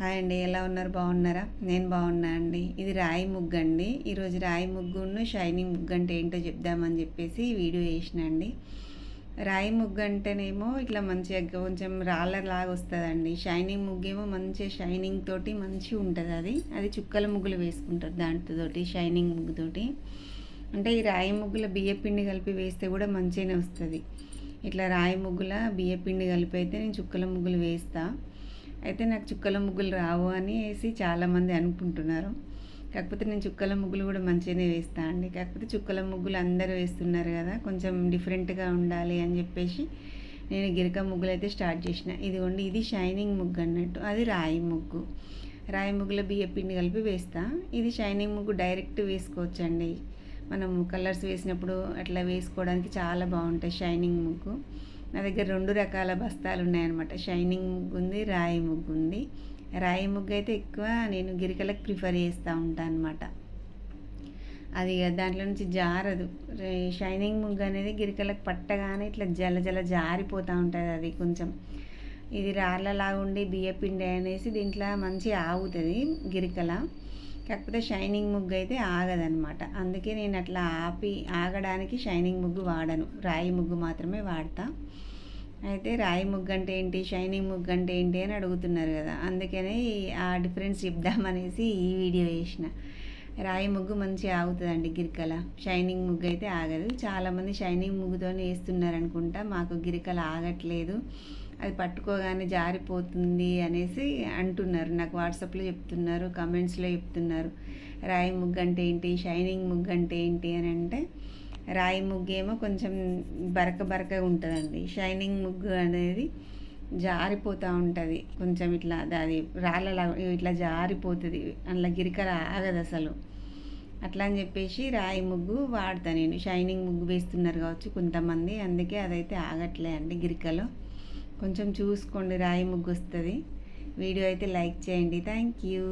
Hi అండి ఎలా ఉన్నారు? బాగున్నారా? నేను బాగున్నా అండి. ఇది రాయి ముగ్గు అండి. ఈరోజు రాయి ముగ్గును షైనింగ్ ముగ్గు అంటే ఏంటో చెప్దామని చెప్పేసి వీడియో వేసిన అండి. రాయి ముగ్గు అంటేనేమో ఇట్లా మంచిగా కొంచెం రాళ్ళలాగా వస్తుందండి. షైనింగ్ ముగ్గు ఏమో మంచిగా షైనింగ్ తోటి మంచిగా ఉంటుంది అది. అది చుక్కల ముగ్గులు వేసుకుంటారు దాంతోటి షైనింగ్ ముగ్గుతోటి అంటే ఈ రాయి ముగ్గుల బియ్యపిండి కలిపి వేస్తే కూడా మంచిగానే వస్తుంది. ఇట్లా రాయి ముగ్గుల బియ్యపిండి కలిపి అయితే నేను చుక్కల ముగ్గులు వేస్తాను అయితే నాకు చుక్కల ముగ్గులు రావు అనేసి చాలామంది అనుకుంటున్నారు. కాకపోతే నేను చుక్కల ముగ్గులు కూడా మంచిగానే వేస్తాను అండి. కాకపోతే చుక్కల ముగ్గులు అందరూ వేస్తున్నారు కదా కొంచెం డిఫరెంట్గా ఉండాలి అని చెప్పేసి నేను గిరక ముగ్గులు అయితే స్టార్ట్ చేసిన. ఇదిగోండి ఇది షైనింగ్ ముగ్గు అన్నట్టు. అది రాయి ముగ్గు. రాయి ముగ్గులో బియ్య పిండి కలిపి వేస్తా. ఇది షైనింగ్ ముగ్గు డైరెక్ట్ వేసుకోవచ్చండి. మనం కలర్స్ వేసినప్పుడు అట్లా వేసుకోవడానికి చాలా బాగుంటాయి షైనింగ్ ముగ్గు. నా దగ్గర రెండు రకాల బస్తాలు ఉన్నాయన్నమాట. షైనింగ్ ముగ్గు ఉంది రాయి ముగ్గు ఉంది రాయి ముగ్గు అయితే ఎక్కువ నేను గిరికలకు ప్రిఫర్ చేస్తూ ఉంటాను అనమాట అది దాంట్లో నుంచి జారదు. షైనింగ్ ముగ్గు అనేది గిరికలకు పట్టగానే ఇట్లా జల జల జారిపోతూ ఉంటుంది అది కొంచెం. ఇది రాళ్ళలాగా ఉండి బియ్యపిండి అనేసి దీంట్లో మంచి ఆగుతుంది గిరికల. కాకపోతే షైనింగ్ ముగ్గు అయితే ఆగదనమాట అందుకే నేను అట్లా ఆపి ఆగడానికి షైనింగ్ ముగ్గు వాడను. రాయి ముగ్గు మాత్రమే వాడతా. అయితే రాయి ముగ్గు అంటే ఏంటి షైనింగ్ ముగ్గు అంటే ఏంటి అని అడుగుతున్నారు కదా. అందుకనే ఆ డిఫరెన్స్ చెప్దామనేసి ఈ వీడియో వేసిన రాయి ముగ్గు మంచిగా ఆగుతుందండి గిరికల. షైనింగ్ ముగ్గు అయితే ఆగదు. చాలామంది షైనింగ్ ముగ్గుతోనే వేస్తున్నారు అనుకుంటా. మాకు గిరికల ఆగట్లేదు. అది పట్టుకోగానే జారిపోతుంది అనేసి అంటున్నారు. నాకు వాట్సాప్లో చెప్తున్నారు కమెంట్స్లో చెప్తున్నారు. రాయి ముగ్గు అంటే ఏంటి షైనింగ్ ముగ్గు అంటే ఏంటి అని అంటే రాయి ముగ్గు ఏమో కొంచెం బరక బరకగా ఉంటుందండి. షైనింగ్ ముగ్గు అనేది జారిపోతూ ఉంటుంది. కొంచెం ఇట్లా అది రాళ్ళలా ఇట్లా జారిపోతుంది. అందులో గిరికర ఆగదు అసలు. అట్లా అని చెప్పేసి రాయి ముగ్గు వాడతా నేను. షైనింగ్ ముగ్గు వేస్తున్నారు కావచ్చు కొంతమంది. అందుకే అదైతే ఆగట్లే అండి గిరికలో. కొంచెం చూసుకోండి రాయి ముగ్గు వస్తుంది. వీడియో అయితే లైక్ చేయండి. Thank you